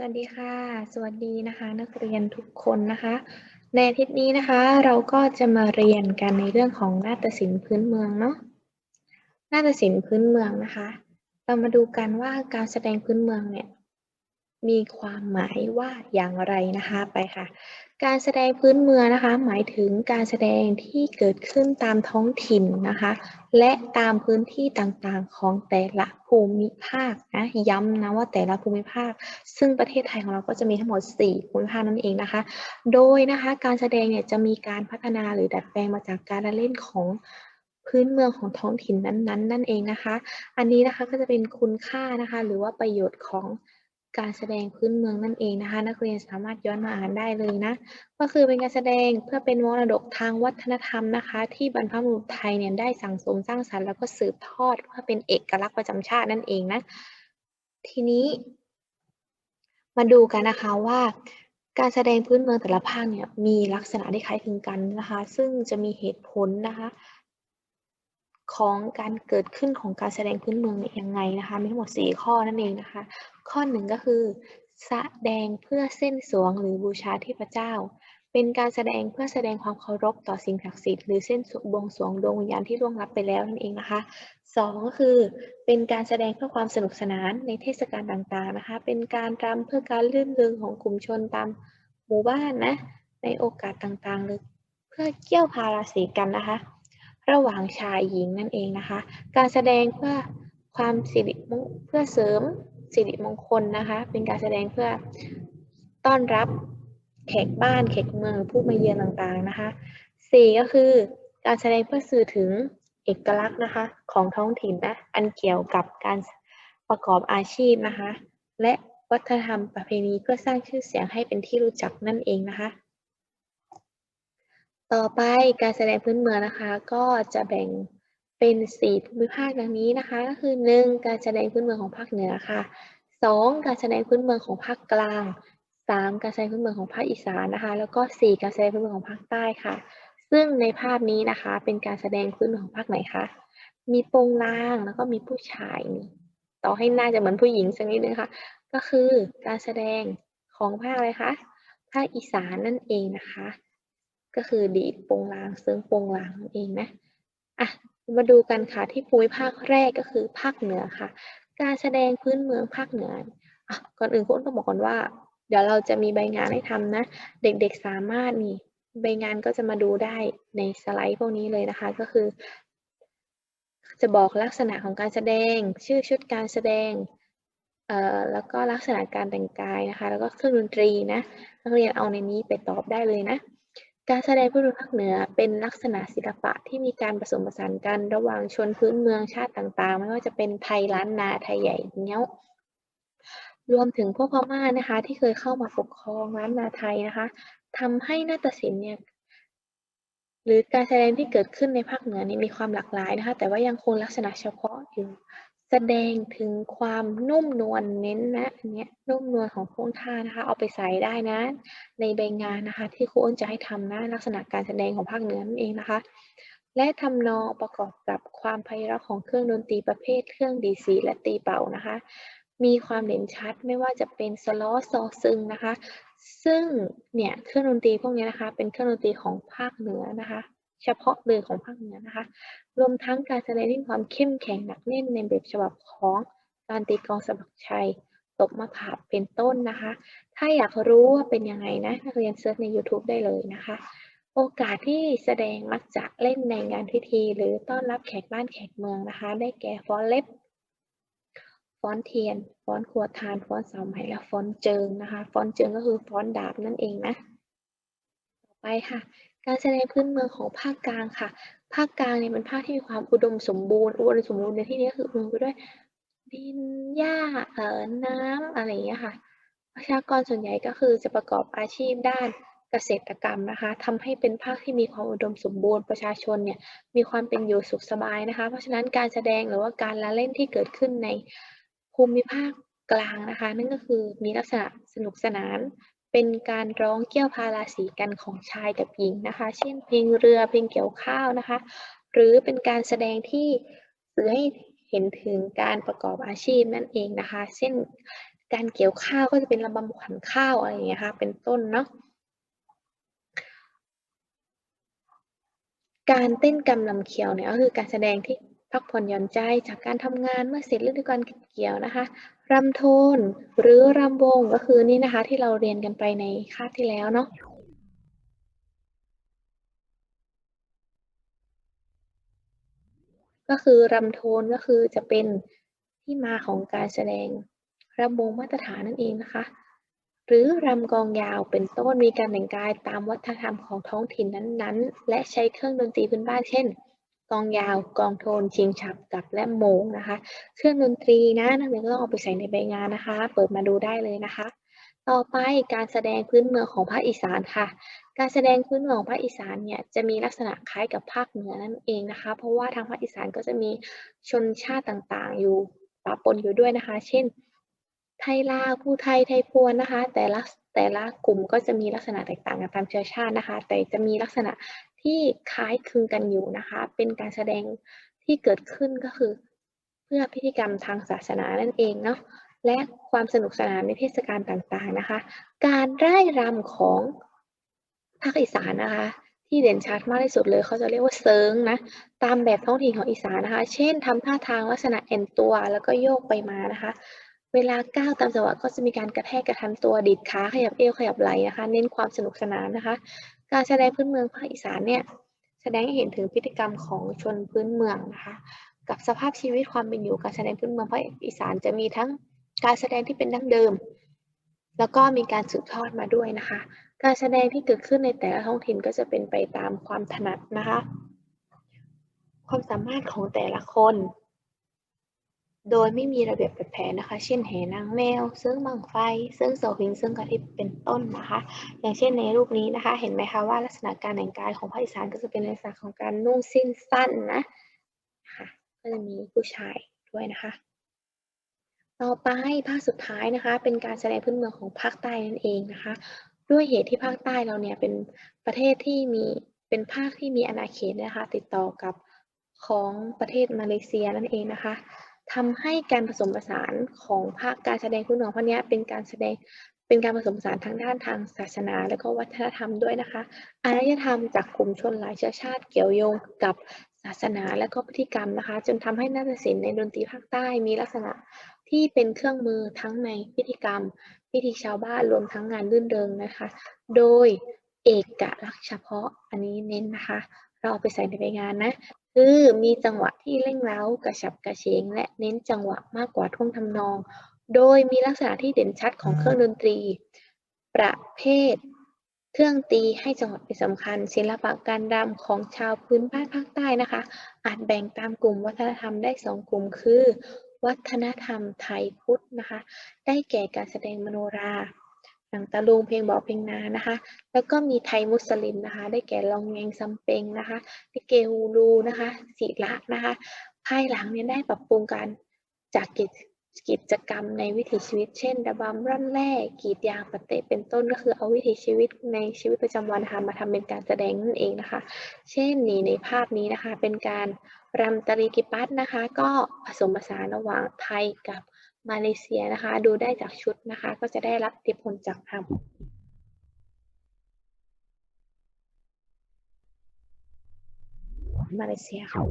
สวัสดีค่ะ สวัสดีนะคะ นักเรียนทุกคนนะคะ ในอาทิตย์นี้นะคะ เราก็จะมาเรียนกันในเรื่องของนาฏศิลป์พื้นเมืองเนาะนาฏศิลป์พื้นเมืองนะคะ เรามาดูกันว่าการแสดงพื้นเมืองเนี่ยมีความหมายว่าอย่างไรนะคะไปค่ะ การแสดงพื้นเมืองนะคะ หมายถึงการแสดงที่เกิดขึ้นตามท้องถิ่นนะคะ และตามพื้นที่ต่างๆของแต่ละภูมิภาคนะย้ำนะว่าแต่ละภูมิภาค ซึ่งประเทศไทยของเราก็จะมีทั้งหมด 4 ภูมิภาคนั่นเองนะคะ โดยนะคะการแสดงเนี่ยจะมีการพัฒนาหรือดัดแปลงมาจากการเล่นของพื้นเมืองของท้องถิ่นนั้นๆ นั่นเองนะคะ อันนี้นะคะก็จะเป็นคุณค่านะคะ หรือว่าประโยชน์ของ การแสดงพื้นเมืองนั่นเองนะคะ นักเรียนสามารถย้อนมาอ่านได้เลยนะ ก็คือเป็นการแสดงเพื่อเป็นมรดกทางวัฒนธรรมนะคะ ที่บรรพบุรุษไทยเนี่ยได้สั่งสมสร้างสรรค์แล้วก็สืบทอดเพื่อเป็นเอกลักษณ์ประจำชาตินั่นเองนะ ทีนี้ มาดูกันนะคะว่าการแสดงพื้นเมืองแต่ละภาคเนี่ยมีลักษณะที่คล้ายคลึงกันนะคะ ซึ่งจะมีเหตุผลนะคะ ของการเกิดขึ้นของการแสดงพื้นเมืองเนี่ยยังไงนะคะ มีทั้งหมด 4 ข้อนั่นเองนะคะ ข้อหนึ่งก็คือ แสดงเพื่อเส้นสวงหรือบูชาเทพเจ้า เป็นการแสดงเพื่อแสดงความเคารพต่อสิ่งศักดิ์สิทธิ์หรือเส้นบวงสวงดวงวิญญาณที่ล่วงลับไปแล้วนั่นเองนะคะสองก็คือเป็นการแสดงเพื่อความสนุกสนานในเทศกาลต่างๆนะคะ เป็นการรำเพื่อการลื่นเริงของกลุ่มชนตามหมู่บ้านนะ ในโอกาสต่างๆ หรือเพื่อเกี่ยวพาราศีกันนะคะ ระหว่างชายหญิงนั่นเองนะคะ การแสดงเพื่อความสิริมงเพื่อเสริมสิริมงคลนะคะ เป็นการแสดงเพื่อต้อนรับแขกบ้านแขกเมืองผู้มาเยือนต่างๆนะคะสี่ก็คือการแสดงเพื่อสื่อถึงเอกลักษณ์นะคะของท้องถิ่นนะอันเกี่ยวกับการประกอบอาชีพนะคะ และวัฒนธรรมประเพณีเพื่อสร้างชื่อเสียงให้เป็นที่รู้จักนั่นเองนะคะ ต่อไปการแสดงพื้นเมืองนะคะ ก็จะแบ่งเป็นสี่ภูมิภาคดังนี้นะคะ ก็คือหนึ่งการแสดงพื้นเมืองของภาคเหนือค่ะสองการแสดงพื้นเมืองของภาคกลางสามการแสดงพื้นเมืองของภาคอีสานนะคะ แล้วก็สี่การแสดงพื้นเมืองของภาคใต้ค่ะ ซึ่งในภาพนี้นะคะ เป็นการแสดงพื้นเมืองของภาคไหนคะมีโปงลางแล้วก็มีผู้ชายนี่ต่อให้น่าจะเหมือนผู้หญิงสักนิดนึงค่ะ ก็คือการแสดงของภาคอะไรคะภาคอีสานนั่นเองนะคะ ก็คือดีดโปงลางซึ่งโปงลางนั่นเองนะอะมาดูกันค่ะที่ภูมิภาคแรกก็คือภาคเหนือค่ะ การแสดงพื้นเมืองภาคเหนืออะก่อนอื่นคุณต้องบอกก่อนว่า เดี๋ยวเราจะมีใบงานให้ทำนะ เด็กๆสามารถนี่ใบงานก็จะมาดูได้ในสไลด์พวกนี้เลยนะคะก็คือ จะบอกลักษณะของการแสดง ชื่อชุดการแสดงเอ่อแล้วก็ลักษณะการแต่งกายนะคะ แล้วก็เครื่องดนตรีนะนักเรียนเอาในนี้ไปตอบได้เลยนะ การแสดงพื้นเมืองภาคเหนือเป็นลักษณะศิลปะที่มีการผสมผสานกันระหว่างชนพื้นเมืองชาติต่างๆ ไม่ว่าจะเป็นไทยล้านนาไทยใหญ่เงี้ยว รวมถึงพวกพม่านะคะ ที่เคยเข้ามาปกครองล้านนาไทยนะคะทำให้นาฏศิลป์เนี่ยหรือการแสดงที่เกิดขึ้นในภาคเหนือนี่มีความหลากหลายนะคะ แต่ว่ายังคงลักษณะเฉพาะอยู่ แสดงถึงความนุ่มนวลเน้นนะอันเนี้ยนุ่มนวลของท่วงท่านะคะ เอาไปใส่ได้นะ ในใบงานนะคะ ที่ครูอ้นจะให้ทำนะลักษณะการแสดงของภาคเหนือนั่นเองนะคะ และทำนองประกอบกับความไพเราะของเครื่องดนตรีประเภทเครื่องดีซีและตีเป่านะคะ มีความเด่นชัดไม่ว่าจะเป็นสล้อซอซึงนะคะ ซึ่งเนี่ยเครื่องดนตรีพวกนี้นะคะ เป็นเครื่องดนตรีของภาคเหนือนะคะ เฉพาะเลยของภาคเหนือนะคะ รวมทั้งการแสดงความเข้มแข็งหนักแน่นในแบบฉบับของการตีกองสะบักชัยตบมะขามเป็นต้นนะคะ ถ้าอยากรู้ว่าเป็นยังไงนะนักเรียนเซิร์ชใน YouTube ได้เลยนะคะ โอกาสที่แสดงมักจะเล่นในงานพิธี หรือต้อนรับแขกบ้านแขกเมืองนะคะ ได้แก่ฟ้อนเล็บฟ้อนเทียน ฟ้อนขวดทาน ฟ้อนสาไหมและฟ้อนเจิงนะคะ ฟ้อนเจิงก็คือฟ้อนดาบนั่นเองนะ ต่อไปค่ะ การแสดงพื้นเมืองของภาคกลางค่ะ ภาคกลางเนี่ยเป็นภาคที่มีความอุดมสมบูรณ์ อุดมสมบูรณ์ในที่นี้คืออุดมไปด้วยดิน หญ้า เอ่อ น้ำอะไรอย่างเงี้ยค่ะ ประชากรส่วนใหญ่ก็คือจะประกอบอาชีพด้านเกษตรกรรมนะคะทำให้เป็นภาคที่มีความอุดมสมบูรณ์ ประชาชนเนี่ยมีความเป็นอยู่สุขสบายนะคะ เพราะฉะนั้นการแสดงหรือว่าการละเล่นที่เกิดขึ้นในภูมิภาคกลางนะคะ นั่นก็คือมีลักษณะสนุกสนาน เป็นการร้องเกี่ยวพาราสีกันของชายกับหญิงนะคะ เช่นเพลงเรือเพลงเกี่ยวข้าวนะคะ หรือเป็นการแสดงที่สื่อให้เห็นถึงการประกอบอาชีพนั่นเองนะคะ เช่นการเกี่ยวข้าวก็จะเป็นระบำขวัญข้าวอะไรอย่างเงี้ยค่ะ เป็นต้นเนาะ การเต้นกำลำเขียวเนี่ยก็คือการแสดงที่ พักผ่อนหย่อนใจจากการทำงานเมื่อเสร็จฤดูกาลเก็บเกี่ยวนะคะรำโทนหรือรำวงก็คือนี่นะคะ ที่เราเรียนกันไปในคาบที่แล้วเนาะก็คือรำโทนก็คือจะเป็นที่มาของการแสดงรำวงมาตรฐานนั่นเองนะคะ หรือรำกองยาวเป็นต้นมีการแต่งกายตามวัฒนธรรมของท้องถิ่นนั้นๆ และใช้เครื่องดนตรีพื้นบ้านเช่น กองยาว กองโทน ชิงฉับกับและโมงนะคะ เครื่องดนตรีนะนักเรียนก็ต้องเอาไปใส่ในใบงานนะคะ เปิดมาดูได้เลยนะคะ ต่อไปการแสดงพื้นเมืองของภาคอีสานค่ะ การแสดงพื้นเมืองของภาคอีสานเนี่ยจะมีลักษณะคล้ายกับภาคเหนือนั่นเองนะคะ เพราะว่าทางภาคอีสานก็จะมีชนชาติต่างๆ อยู่ปะปนอยู่ด้วยนะคะ เช่น ไทยลาวผู้ไทยไทยพวนนะคะ แต่ละแต่ละกลุ่มก็จะมีลักษณะแตกต่างกันตามเชื้อชาตินะคะ แต่จะมีลักษณะ ที่คล้ายคลึงกันอยู่นะคะ เป็นการแสดงที่เกิดขึ้นก็คือ เพื่อพิธีกรรมทางศาสนานั่นเองเนาะและความสนุกสนานในเทศกาลต่างๆนะคะ การร่ายรำของภาคอีสานนะคะ ที่เด่นชัดมากที่สุดเลย เขาจะเรียกว่าเซิงนะตามแบบท้องถิ่นของอีสานนะคะ เช่นทำท่าทางลักษณะเอ็นตัวแล้วก็โยกไปมานะคะ เวลาก้าวตามจังหวะก็จะมีการกระแทกกระทันตัวดีดขาขยับเอวขยับไหล่นะคะ เน้นความสนุกสนานนะคะ การแสดงพื้นเมืองภาคอีสานเนี่ยแสดงให้เห็นถึงพฤติกรรมของชนพื้นเมืองนะคะกับสภาพชีวิตความเป็นอยู่การแสดงพื้นเมืองภาคอีสานจะมีทั้งการแสดงที่เป็นดั้งเดิม แล้วก็มีการสืบทอดมาด้วยนะคะ การแสดงที่เกิดขึ้นในแต่ละท้องถิ่นก็จะเป็นไปตามความถนัดนะคะ ความสามารถของแต่ละคน โดยไม่มีระเบียบแบบแผนนะคะ เช่นแห่นางแมวเสื้อบังไฟเสื้อเสาหิงเสื้อกระทิบเป็นต้นนะคะ อย่างเช่นในรูปนี้นะคะ เห็นไหมคะว่าลักษณะการแต่งกายของภาคอีสานก็จะเป็นลักษณะของการนุ่งสิ้นสั้นนะค่ะก็จะมีผู้ชายด้วยนะคะ ต่อไปภาคสุดท้ายนะคะ เป็นการแสดงพื้นเมืองของภาคใต้นั่นเองนะคะ ด้วยเหตุที่ภาคใต้เราเนี่ยเป็นประเทศที่มีเป็นภาคที่มีอาณาเขตนะคะ ติดต่อกับของประเทศมาเลเซียนั่นเองนะคะ ทำให้การผสมผสานของภาคการแสดงพื้นเมืองพวกนี้เป็นการแสดงเป็นการผสมผสานทางด้านทางศาสนา และก็วัฒนธรรมด้วยนะคะ อารยธรรมจากกลุ่มชนหลายเชื้อชาติเกี่ยวโยงกับศาสนาและก็พฤติกรรมนะคะ จนทำให้นาฏศิลป์ในดนตรีภาคใต้มีลักษณะที่เป็นเครื่องมือทั้งในพิธีกรรม พิธีชาวบ้านรวมทั้งงานรื่นเริงนะคะ โดยเอกลักษณ์เฉพาะอันนี้เน้นนะคะ เราเอาไปใส่ในงานนะ คือมีจังหวะที่เร่งเร้ากระฉับกระเฉงและเน้นจังหวะมากกว่าท่วงทำนอง โดยมีลักษณะที่เด่นชัดของเครื่องดนตรี ประเภท เครื่องตีให้จังหวะเป็นสำคัญ ศิลปะการรำของชาวพื้นบ้านภาคใต้นะคะ อาจแบ่งตามกลุ่มวัฒนธรรมได้สองกลุ่มคือ วัฒนธรรมไทยพุทธนะคะ ได้แก่การแสดงมโนรา หนังตะลุงเพลงบอกเพลงนานะคะ แล้วก็มีไทยมุสลิมนะคะ ได้แก่ลองแงงซัมเปงนะคะลิเกฮูลูนะคะศิละนะคะภายหลังเนี่ยได้ปรับปรุงการจากกิจกิจกรรมในวิถีชีวิต เช่นระบำร่อนแร่กีดยางปะเตะเป็นต้นก็คือเอาวิถีชีวิตในชีวิตประจำวันนะคะมาทำเป็นการแสดงนั่นเองนะคะ เช่นนี่ในภาพนี้นะคะเป็นการรำตรีกิปัตนะคะ ก็ผสมผสานระหว่างไทยกับ มาเลเซียนะคะ ดูได้จากชุดนะคะ ก็จะได้รับอิทธิพลจากทามมาเลเซียค่ะ